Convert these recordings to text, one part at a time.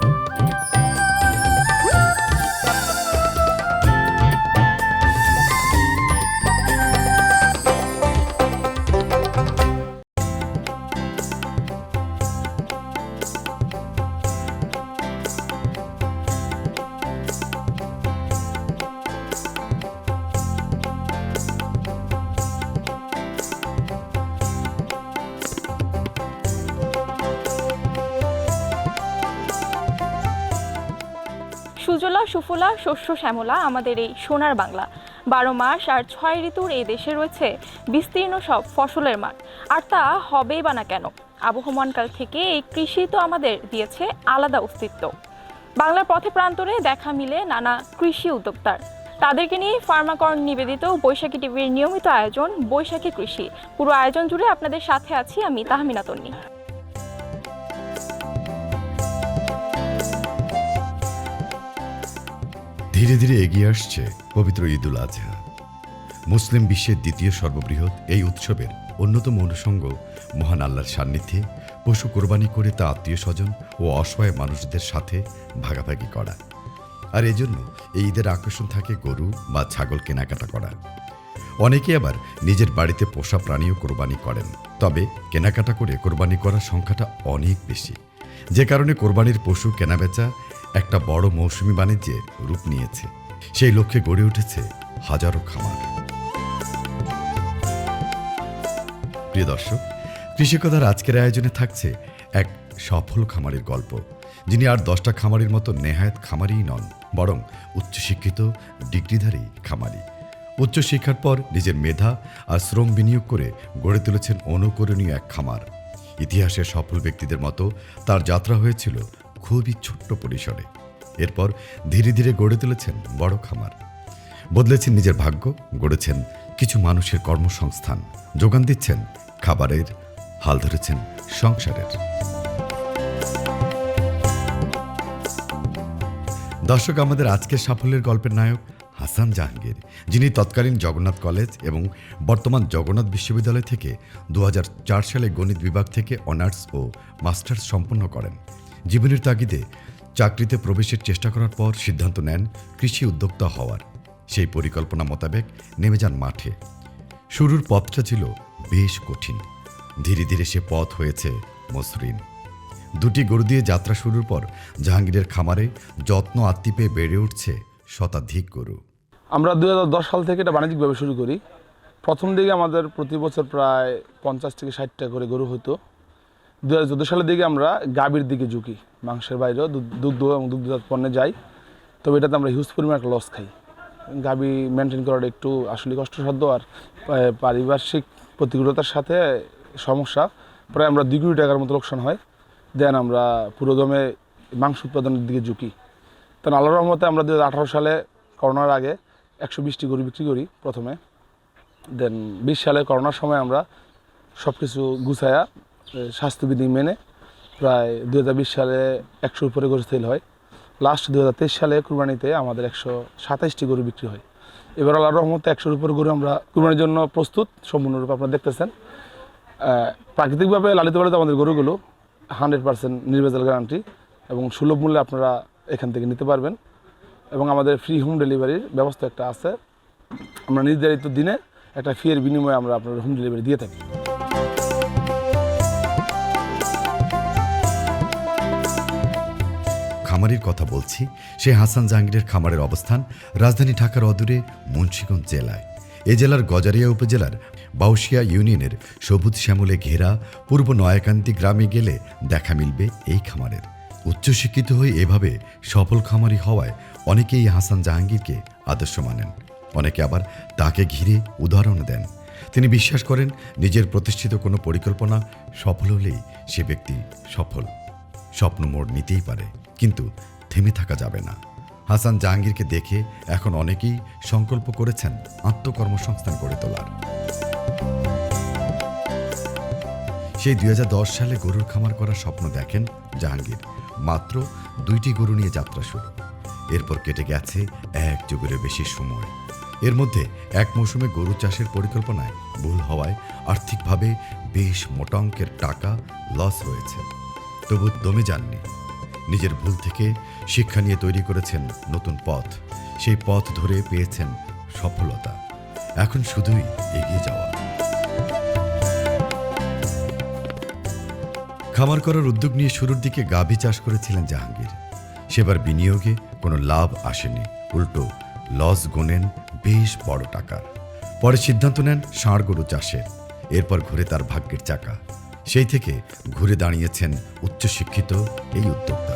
Música সুজলা, সুফলা, শস্য শ্যামলা আমাদের এই সোনার বাংলা। বারো মাস আর ছয় ঋতুর এই দেশে রয়েছে বিস্তীর্ণ সব ফসলের মাঠ। আর তা হবেই বা না কেন? আবহমানকাল থেকে এই কৃষি তো আমাদের দিয়েছে আলাদা অস্তিত্ব। বাংলার পথে প্রান্তরে দেখা মিলে নানা কৃষি উদ্যোক্তার। তাদেরকে নিয়ে ফার্মাকর্ন নিবেদিত বৈশাখী টিভির নিয়মিত আয়োজন বৈশাখী কৃষি। পুরো আয়োজন জুড়ে আপনাদের সাথে আছি আমি তাহমিনা তন্নি। ধীরে ধীরে এগিয়ে আসছে পবিত্র ঈদুল আজহা। মুসলিম বিশ্বের দ্বিতীয় সর্ববৃহৎ এই উৎসবের অন্যতম অনুষঙ্গ মহান আল্লাহর সান্নিধ্যে পশু কোরবানি করে তা আত্মীয় স্বজন ও অসহায় মানুষদের সাথে ভাগাভাগি করা। আর এজন্য এই ঈদের আকর্ষণ থাকে গরু বা ছাগল কেনাকাটা করা। অনেকে আবার নিজের বাড়িতে পোষা প্রাণীও কোরবানি করেন। তবে কেনাকাটা করে কোরবানি করার সংখ্যাটা অনেক বেশি। যে কারণে কোরবানির পশু কেনাবেচা একটা বড় মৌসুমি বাণিজ্যে রূপ নিয়েছে। সেই লক্ষ্যে গড়ে উঠেছে হাজারো খামার। প্রিয় দর্শক, কৃষিকতার আজকের আয়োজনে থাকছে এক সফল খামারের গল্প, যিনি আর দশটা খামারের মতো নেহায়ত খামারিই নন, বরং উচ্চশিক্ষিত, ডিগ্রিধারী খামারি। উচ্চশিক্ষার পর নিজের মেধা আর শ্রম বিনিয়োগ করে গড়ে তুলেছেন অনুকরণীয় এক খামার। ইতিহাসের সফল ব্যক্তিদের মতো তার যাত্রা হয়েছিল খুবই ছোট্ট পরিসরে। এরপর ধীরে ধীরে গড়ে তুলেছেন বড় খামার। বদলেছেন নিজের ভাগ্য, গড়েছেন কিছু মানুষের কর্মসংস্থান, যোগান দিচ্ছেন খাবারের, হাল ধরেছেন সংসারের। দর্শক, আমাদের আজকের সাফল্যের গল্পের নায়ক হাসান জাহাঙ্গীর, যিনি তৎকালীন জগন্নাথ কলেজ এবং বর্তমান জগন্নাথ বিশ্ববিদ্যালয় থেকে দু হাজার চার সালে গণিত বিভাগ থেকে অনার্স ও মাস্টার্স সম্পন্ন করেন। জীবনের তাগিদে চাকরিতে প্রবেশের চেষ্টা করার পর সিদ্ধান্ত নেন কৃষি উদ্যোক্তা হওয়ার। সেই পরিকল্পনা মোতাবেক নেমে যান মাঠে। শুরুর পথটা ছিল বেশ কঠিন। ধীরে ধীরে সে পথ হয়েছে মসৃণ। দুটি গরু দিয়ে যাত্রা শুরুর পর জাহাঙ্গীরের খামারে যত্ন আত্মি পেয়ে বেড়ে উঠছে শতাধিক গরু। আমরা দুই হাজার দশ সাল থেকে এটা বাণিজ্যিকভাবে শুরু করি। প্রথম দিকে আমাদের প্রতি বছর প্রায় পঞ্চাশ থেকে ষাটটা করে গরু হতো। দু হাজার চোদ্দ সালের দিকে আমরা গাভীর দিকে ঝুঁকি, মাংসের বাইরেও দুধ- এবং দুগ্ধজাত পণ্যে যাই। তবে এটাতে আমরা হিউজ পরিমাণ একটা লস খাই। গাভী মেনটেন করাটা একটু আসলে কষ্টসাধ্য আর পারিপার্শ্বিক প্রতিকূলতার সাথে সমস্যা। প্রায় আমরা দুই কোটি টাকার মতো লোকসান হয়। দেন আমরা পুরোদমে মাংস উৎপাদনের দিকে ঝুঁকি। তখন আল্লাহ রহমতে আমরা দু আঠারো সালে করোনার আগে একশো বিশটি গরু বিক্রি করি প্রথমে। দেন বিশ সালে করোনার সময় আমরা সব কিছু গুছায়া স্বাস্থ্যবিধি মেনে প্রায় দু হাজার বিশ সালে একশোর উপরে গরু সেল হয়। লাস্ট দু হাজার তেইশ সালে কুরবানিতে আমাদের একশো সাতাইশটি গরু বিক্রি হয়। এবার আল্লাহ রহমতে একশোর উপর গরু আমরা কুরবানির জন্য প্রস্তুত, সম্পূর্ণরূপে আপনারা দেখতেছেন। প্রাকৃতিকভাবে লালিত পালিত আমাদের গরুগুলো হান্ড্রেড পার্সেন্ট নির্ভেজাল গ্যারান্টি এবং সুলভ মূল্যে আপনারা এখান থেকে নিতে পারবেন। এবং আমাদের ফ্রি হোম ডেলিভারির ব্যবস্থা একটা আছে। আমরা নির্ধারিত দিনে একটা ফিয়ের বিনিময়ে আমরা আপনার হোম ডেলিভারি দিয়ে থাকি। খামারির কথা বলছি, সে হাসান জাহাঙ্গীরের খামারের অবস্থান রাজধানী ঢাকার অদূরে মুন্সিগঞ্জ জেলায়। এ জেলার গজারিয়া উপজেলার বাউশিয়া ইউনিয়নের সবুজ শ্যামলে ঘেরা পূর্ব নয়াকান্তি গ্রামে গেলে দেখা মিলবে এই খামারের। উচ্চশিক্ষিত হয়ে এভাবে সফল খামারি হওয়ায় অনেকেই হাসান জাহাঙ্গীরকে আদর্শ মানেন, অনেকে আবার তাকে ঘিরে উদাহরণ দেন। তিনি বিশ্বাস করেন নিজের প্রতিষ্ঠিত কোনো পরিকল্পনা সফল হলেই সে ব্যক্তি সফল। স্বপ্ন মোড় নিতেই পারে। কিন্তু থেমে থাকা যাবে না। হাসান জাহাঙ্গীরকে দেখে এখন অনেকেই সংকল্প করেছেন আত্মকর্মসংস্থান গড়ে তোলার। সেই দুই হাজার দশ সালে গরুর খামার করার স্বপ্ন দেখেন জাহাঙ্গীর। মাত্র দুইটি গরু নিয়ে যাত্রা শুরু। এরপর কেটে গেছে এক যুগের বেশি সময়। এর মধ্যে এক মৌসুমে গরু চাষের পরিকল্পনায় ভুল হওয়ায় আর্থিকভাবে বেশ মোটা অঙ্কের টাকা লস হয়েছে। তবু দমে যাননি। নিজের ভুল থেকে শিক্ষা নিয়ে তৈরি করেছেন নতুন পথ। সেই পথ ধরে পেয়েছেন সফলতা। এখন শুধুই এগিয়ে যাওয়া। খামার করার উদ্যোগ নিয়ে শুরুর দিকে গাভী চাষ করেছিলেন জাহাঙ্গীর। সেবার বিনিয়োগে কোনো লাভ আসেনি। উল্টো, লস গোনেন বেশ বড় টাকার। পরে সিদ্ধান্ত নেন ষাঁড় গরু চাষে এরপর ঘুরে তার ভাগ্যের চাকা। সেই থেকে ঘুরে দাঁড়িয়েছেন উচ্চশিক্ষিত এই উদ্যোক্তা।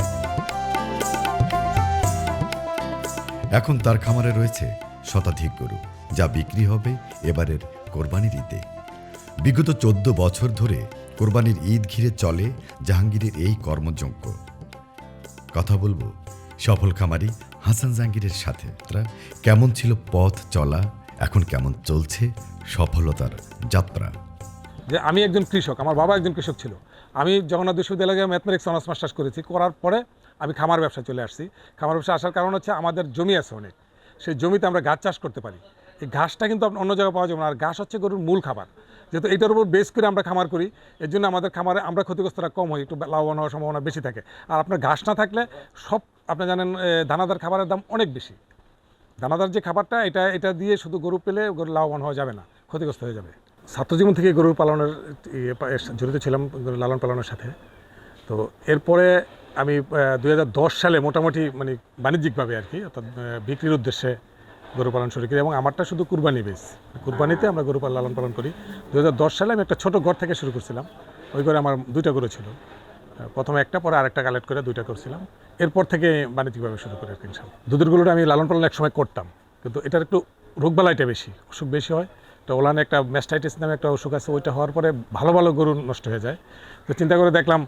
এখন তার খামারে রয়েছে শতাধিক গরু, যা বিক্রি হবে এবারের কোরবানির ঈদে। বিগত চোদ্দ বছর ধরে কোরবানির ঈদ ঘিরে চলে জাহাঙ্গীরের এই কর্মযজ্ঞ। কথা বলব সফল খামারি হাসান জাহাঙ্গীরের সাথে। কেমন ছিল পথ চলা, এখন কেমন চলছে সফলতার যাত্রা? যে আমি একজন কৃষক, আমার বাবা একজন কৃষক ছিল। আমি জগন্নাথ বিশ্ববিদ্যালয়ে ম্যাথমেটিক্স অনার্স মাস্টার্স করেছি, করার পরে আমি খামার ব্যবসা চলে আসছি। খামার ব্যবসা আসার কারণ হচ্ছে আমাদের জমি আছে অনেক। সেই জমিতে আমরা গাছ চাষ করতে পারি। এই ঘাসটা কিন্তু অন্য জায়গায় পাওয়া যাবে না। আর ঘাস হচ্ছে গরুর মূল খাবার। যেহেতু এটার উপর বেস করে আমরা খামার করি, এর জন্য আমাদের খামারে আমরা ক্ষতিগ্রস্তরা কম হয়, একটু লাভবান হওয়ার সম্ভাবনা বেশি থাকে। আর আপনার ঘাস না থাকলে সব, আপনি জানেন দানাদার খাবারের দাম অনেক বেশি। দানাদার যে খাবারটা, এটা এটা দিয়ে শুধু গরু পেলে গরু লাভবান হওয়া যাবে না, ক্ষতিগ্রস্ত হয়ে যাবে। ছাত্রজীবন থেকে গরু পালনের ইয়ে জড়িত ছিলাম লালন পালনের সাথে। তো এরপরে আমি দু হাজার দশ সালে মোটামুটি মানে বাণিজ্যিকভাবে আর কি, অর্থাৎ বিক্রির উদ্দেশ্যে গরু পালন শুরু করি এবং আমারটা শুধু কুরবানি বেস কুরবানিতে আমরা গরু লালন পালন করি। দু হাজার দশ সালে আমি একটা ছোট ঘর থেকে শুরু করছিলাম। ওই ঘরে আমার দুইটা গরু ছিল। প্রথমে একটা, পরে আরেকটা কালেক্ট করে দুইটা করছিলাম। এরপর থেকে বাণিজ্যিকভাবে শুরু করে কিনছিলাম দুধের গরুটা আমি লালন পালন একসময় করতাম। কিন্তু এটার একটু রোগবালাইটা বেশি, অসুখ বেশি হয়। তো ওলানে একটা ম্যাস্টাইটিস নামে একটা অসুখ আছে, ওইটা হওয়ার পরে ভালো ভালো গরু নষ্ট হয়ে যায়। তো চিন্তা করে দেখলাম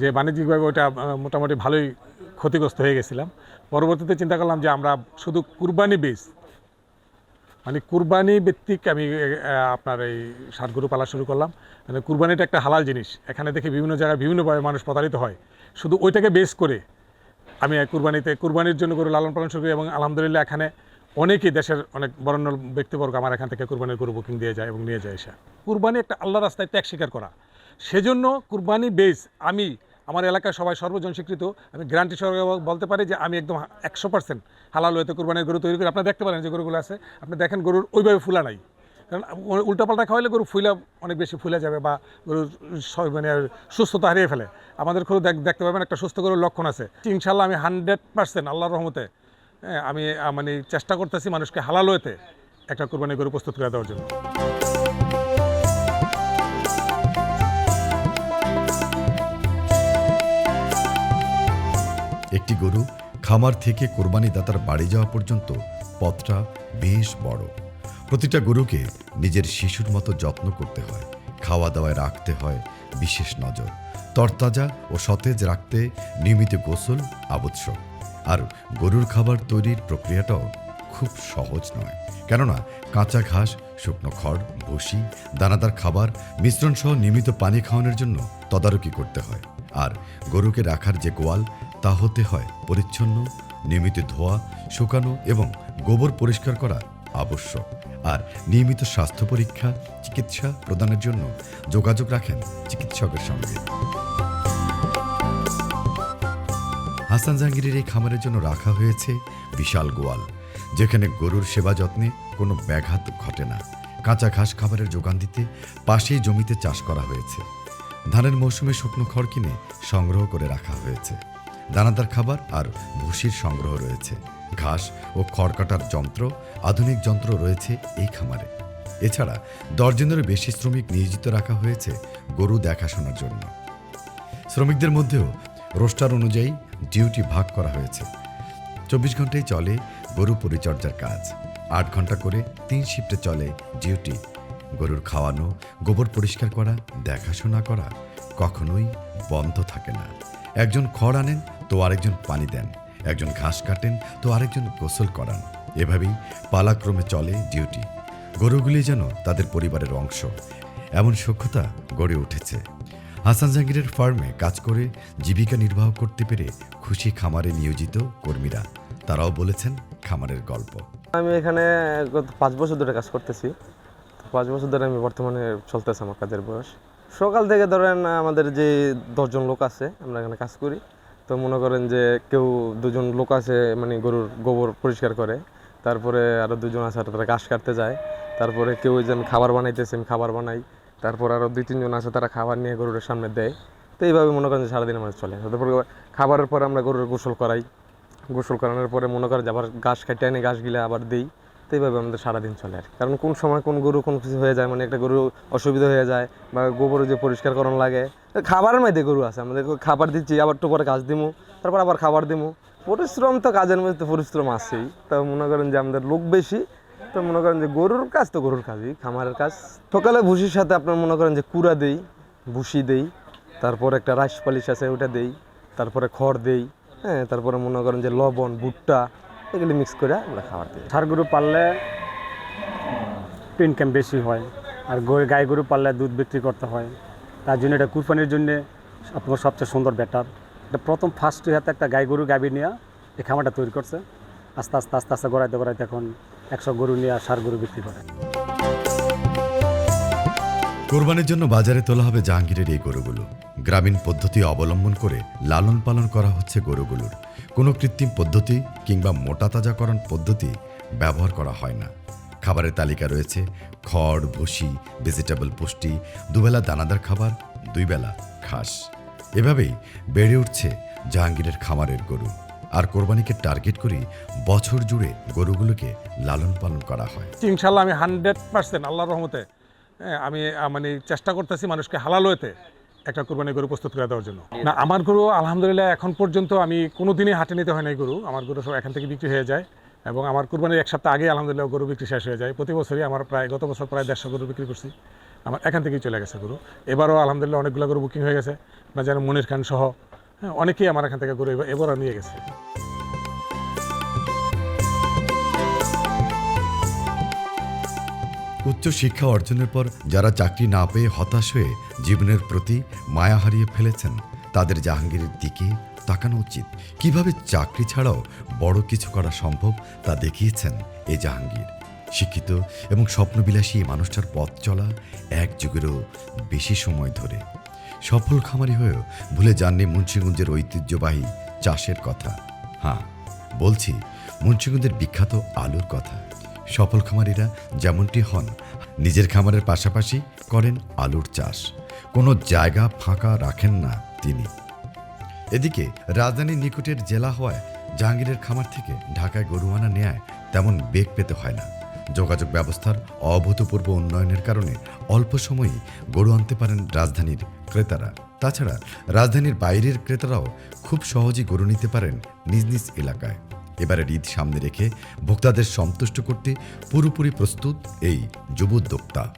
যে বাণিজ্যিকভাবে ওইটা মোটামুটি ভালোই ক্ষতিগ্রস্ত হয়ে গেছিলাম। পরবর্তীতে চিন্তা করলাম যে আমরা শুধু কুরবানি বীজ মানে কুরবানি ভিত্তিক আমি আপনার এই ষাট গরু পালা শুরু করলাম। মানে কুরবানিটা একটা হালাল জিনিস। এখানে দেখি বিভিন্ন জায়গায় বিভিন্নভাবে মানুষ প্রতারিত হয়। শুধু ওইটাকে বেস করে আমি কুরবানিতে, কুরবানির জন্য গরু লালন পালন শুরু করি এবং আলহামদুলিল্লাহ এখানে অনেকেই দেশের অনেক বরণ্য ব্যক্তিবর্গ আমার এখান থেকে কুরবানির গরু বুকিং দিয়ে যায় এবং নিয়ে যায় এসে। কুরবানি একটা আল্লাহ রাস্তায় ত্যাগ স্বীকার করা। সেজন্য কুরবানি বেস আমি, আমার এলাকায় সবাই সর্বজন স্বীকৃত। আমি গ্যারান্টি সহকারে বলতে পারি যে আমি একদম একশো পার্সেন্ট হালাল হইতে কুরবানির গরু তৈরি করি। আপনারা দেখতে পারেন যে গরুগুলো আছে। আপনি দেখেন গরুর ওইভাবে ফুলা নাই। কারণ উল্টাপাল্টা খাওয়াইলে গরু ফুলা অনেক বেশি ফুলে যাবে বা গরুর মানে সুস্থতা হারিয়ে ফেলে। আমাদের দেখ- দেখতে পাবেন একটা সুস্থ গরুর লক্ষণ আছে। ইনশাল্লাহ আমি হান্ড্রেড পার্সেন্ট আল্লাহর রহমতে আমি মানে চেষ্টা করতেছি মানুষকে হালাল হইতে একটা কোরবানি গরু প্রস্তুত করে দেওয়ার জন্য। একটি গরু খামার থেকে কোরবানি দাতার বাড়ি যাওয়া পর্যন্ত পথটা বেশ বড়। প্রতিটা গরুকে নিজের শিশুর মতো যত্ন করতে হয় খাওয়া দাওয়ায় রাখতে হয় বিশেষ নজর, তরতাজা ও সতেজ রাখতে নিয়মিত গোসল আবশ্যক। আর গরুর খাবার তৈরির প্রক্রিয়াটাও খুব সহজ নয়। কেননা কাঁচা ঘাস, শুকনো খড়, ভুসি, দানাদার খাবার মিশ্রণ সহ নিয়মিত পানি খাওয়ানোর জন্য তদারকি করতে হয়। আর গরুকে রাখার যে গোয়াল তা হতে হয় পরিচ্ছন্ন, নিয়মিত ধোয়া, শুকানো এবং গোবর পরিষ্কার করা আবশ্যক। আর নিয়মিত স্বাস্থ্য পরীক্ষা, চিকিৎসা প্রদানের জন্য যোগাযোগ রাখেন চিকিৎসকের সঙ্গে। হাসান জাহাঙ্গীরের এই খামারের জন্য রাখা হয়েছে বিশাল গোয়াল, যেখানে গরুর সেবা যত্নে কোনো ব্যাঘাত ঘটে না। কাঁচা ঘাস খাবারের যোগান দিতে পাশেই জমিতে চাষ করা হয়েছে। ধানের মৌসুমে শুকনো খড় কিনে সংগ্রহ করে রাখা হয়েছে। দানাদার খাবার আর ভুসির সংগ্রহ রয়েছে। ঘাস ও খড় কাটার যন্ত্র, আধুনিক যন্ত্র রয়েছে এই খামারে। এছাড়া দর্জনেরও বেশি শ্রমিক নিয়োজিত রাখা হয়েছে গরু দেখাশোনার জন্য। শ্রমিকদের মধ্যেও রোস্টার অনুযায়ী ডিউটি ভাগ করা হয়েছে। চব্বিশ ঘন্টায় চলে গরু পরিচর্যার কাজ। আট ঘণ্টা করে তিন শিফটে চলে ডিউটি। গরুর খাওয়ানো, গোবর পরিষ্কার করা, দেখাশোনা করা কখনোই বন্ধ থাকে না। একজন খড় আনেন, তো আরেকজন পানি দেন। একজন ঘাস কাটেন, তো আরেকজন গোসল করান। এভাবেই পালাক্রমে চলে ডিউটি। গরুগুলি যেন তাদের পরিবারের অংশ। এমন সক্ষতা গড়ে উঠেছে। হাসান জাহাঙ্গীরের ফার্মে কাজ করে জীবিকা নির্বাহ করতে পেরে খুশি খামারে নিয়োজিত কর্মীরা। তারাও বলেছেন খামারের গল্প। আমি এখানে গত পাঁচ বছর ধরে কাজ করতেছি। পাঁচ বছর ধরে আমি বর্তমানে চলতেছে আমার কাজের বয়স। সকাল থেকে ধরেন আমাদের যে দশজন লোক আছে, আমরা এখানে কাজ করি। তো মনে করেন যে কেউ দুজন লোক আছে মানে গরুর গোবর পরিষ্কার করে। তারপরে আরও দুজন আছে, তারা ঘাস কাটতে যায়। তারপরে কেউ যেন খাবার বানাইতেছে, আমি খাবার বানাই। তারপর আরও দুই, তিনজন আছে, তারা খাবার নিয়ে গরুর সামনে দেয়। তো এইভাবে মনে করেন যে সারাদিন আমাদের চলে। তারপরে খাবারের পরে আমরা গরুর গোসল করাই। গোসল করানোর পরে মনে করেন যে আবার ঘাস কাটে এনে ঘাসগুলো আবার দিই। তো এইভাবে আমাদের সারাদিন চলে আর কারণ কোন সময় কোন গরু কোন কিছু হয়ে যায় মানে একটা গরু অসুবিধা হয়ে যায় বা গোবর যে পরিষ্কার করানো লাগে খাবারের মধ্যে গরু আছে। আমাদের খাবার দিচ্ছি, আবার একটু পরে ঘাস দিমু, তারপর আবার খাবার দিমু। পরিশ্রম তো কাজের মধ্যে পরিশ্রম আছেই। তো মনে করেন যে আমাদের লোক বেশি তো মনে করেন যে গরুর কাজ তো গরুর কাজই, খামারের কাজ। সকালে ভুসির সাথে আপনার মনে করেন যে কুড়া দেই ভুসি দেই, তারপর একটা রাইস পালিশ আছে ওটা দেই, তারপরে খড় দেই হ্যাঁ তারপরে মনে করেন যে লবণ, ভুট্টা, এগুলি মিক্স করে আমরা খাবার দিই। ষাঁড় গরু পাললে ইনকাম বেশি হয়, আর গাই গরু পাললে দুধ বিক্রি করতে হয়। তার জন্য এটা কুরবানির জন্য আপনার সবচেয়ে সুন্দর বেটার এটা প্রথম ফার্স্ট হাতে একটা গাই গরু গাবি নিয়ে এই খামারটা তৈরি করছে। আস্তে আস্তে আস্তে আস্তে গড়াইতে গড়াইতে এখন একশো গরু নিয়ে ষাঁড় গরু বিক্রি করে। কোরবানির জন্য বাজারে তোলা হবে জাহাঙ্গীরের এই গরুগুলো। গ্রামীণ পদ্ধতি অবলম্বন করে লালন পালন করা হচ্ছে গরুগুলোর। কোনো কৃত্রিম পদ্ধতি কিংবা মোটা তাজাকরণ পদ্ধতি ব্যবহার করা হয় না। খাবারের তালিকা রয়েছে, খড়, ভুসি ভেজিটেবল পুষ্টি, দুবেলা দানাদার খাবার দুই বেলা ঘাস এভাবেই বেড়ে উঠছে জাহাঙ্গীরের খামারের গরু। আর কোরবানিকে টার্গেট করেই বছর জুড়ে গরুগুলোকে লালন পালন করা হয়। ইনশাল্লাহ আমি হান্ড্রেড পার্সেন্ট আল্লাহর রহমতে আমি মানে চেষ্টা করতেছি মানুষকে হালাল হইতে একটা কোরবানি গরু প্রস্তুত করে দেওয়ার জন্য। না, আমার গরু আলহামদুলিল্লাহ এখন পর্যন্ত আমি কোনো দিনই হাটে নিতে হয় নাই গরু। আমার গরু সব এখান থেকে বিক্রি হয়ে যায় এবং আমার কোরবানির এক সপ্তাহ আগে আলহামদুলিল্লাহ গরু বিক্রি শেষ হয়ে যায়। প্রতি বছরই আমার প্রায়, গত বছর প্রায় দেড়শো গরু বিক্রি করছি। আমার এখান থেকেই চলে গেছে গরু। এবারও আলহামদুলিল্লাহ অনেকগুলো গরু বুকিং হয়ে গেছে। বা যেন মনির খান সহ হ্যাঁ অনেকেই আমার এখান থেকে এবার- এবারও নিয়ে গেছে। উচ্চ শিক্ষা অর্জনের পর যারা চাকরি না পেয়ে হতাশ হয়ে জীবনের প্রতি মায়া হারিয়ে ফেলেছেন, তাদের জাহাঙ্গীরের দিকে তাকানো উচিত। কীভাবে চাকরি ছাড়াও বড় কিছু করা সম্ভব তা দেখিয়েছেন এই জাহাঙ্গীর। শিক্ষিত এবং স্বপ্নবিলাসী মানুষটার পথ চলা এক যুগেরও বেশি সময় ধরে। সফল খামারি হয়েও ভুলে যাননি মুন্সিগঞ্জের ঐতিহ্যবাহী চাষের কথা। হ্যাঁ বলছি, মুন্সিগঞ্জের বিখ্যাত আলুর কথা। সফল খামারিরা যেমনটি হন, নিজের খামারের পাশাপাশি করেন আলুর চাষ। কোনো জায়গা ফাঁকা রাখেন না তিনি। এদিকে রাজধানীর নিকটের জেলা হওয়ায় জাহাঙ্গীরের খামার থেকে ঢাকায় গরু আনা নেয় তেমন বেগ পেতে হয় না। যোগাযোগ ব্যবস্থার অভূতপূর্ব উন্নয়নের কারণে অল্প সময়েই গরু আনতে পারেন রাজধানীর ক্রেতারা। তাছাড়া রাজধানীর বাইরের ক্রেতারাও খুব সহজেই গরু নিতে পারেন নিজ নিজ এলাকায়। এবারের ঈদ সামনে রেখে ভোক্তাদের সন্তুষ্ট করতে পুরোপুরি প্রস্তুত এই যুব উদ্যোক্তা।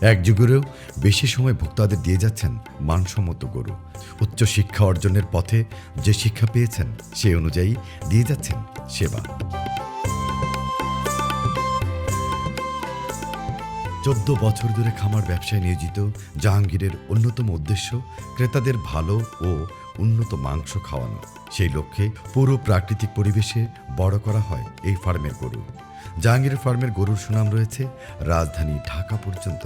এক যুগেরও বেশি সময় ভোক্তাদের দিয়ে যাচ্ছেন মানসম্মত গরু। উচ্চ শিক্ষা অর্জনের পথে যে শিক্ষা পেয়েছেন সে অনুযায়ী দিয়ে যাচ্ছেন সেবা। চোদ্দ বছর ধরে খামার ব্যবসায় নিয়োজিত, জাহাঙ্গীরের অন্যতম উদ্দেশ্য ক্রেতাদের ভালো ও উন্নত মাংস খাওয়ানো। সেই লক্ষ্যে পুরো প্রাকৃতিক পরিবেশে বড় করা হয় এই ফার্মের গরু। জাহাঙ্গীরের ফার্মের গরুর সুনাম রয়েছে রাজধানী ঢাকা পর্যন্ত।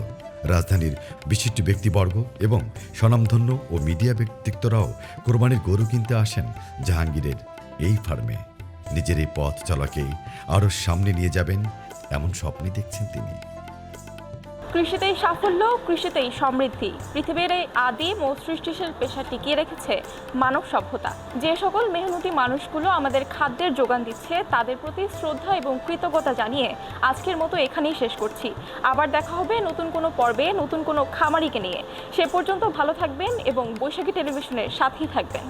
রাজধানীর বিশিষ্ট ব্যক্তিবর্গ এবং স্বনামধন্য ও মিডিয়া ব্যক্তিত্বরাও কোরবানির গরু কিনতে আসেন জাহাঙ্গীরের এই ফার্মে। নিজের এই পথ চলাকেই আরও সামনে নিয়ে যাবেন এমন স্বপ্নই দেখছেন তিনি। কৃষিতেই সাফল্য, কৃষিতেই সমৃদ্ধি। পৃথিবীর এই আদিম ও সৃষ্টিশীল পেশা টিকিয়ে রেখেছে মানব সভ্যতা। যে সকল মেহনতি মানুষগুলো আমাদের খাদ্যের যোগান দিচ্ছে, তাদের প্রতি শ্রদ্ধা এবং কৃতজ্ঞতা জানিয়ে আজকের মতো এখানেই শেষ করছি। আবার দেখা হবে নতুন কোনো পর্বে, নতুন কোনো খামারিকে নিয়ে। সে পর্যন্ত ভালো থাকবেন এবং বৈশাখী টেলিভিশনের সাথেই থাকবেন।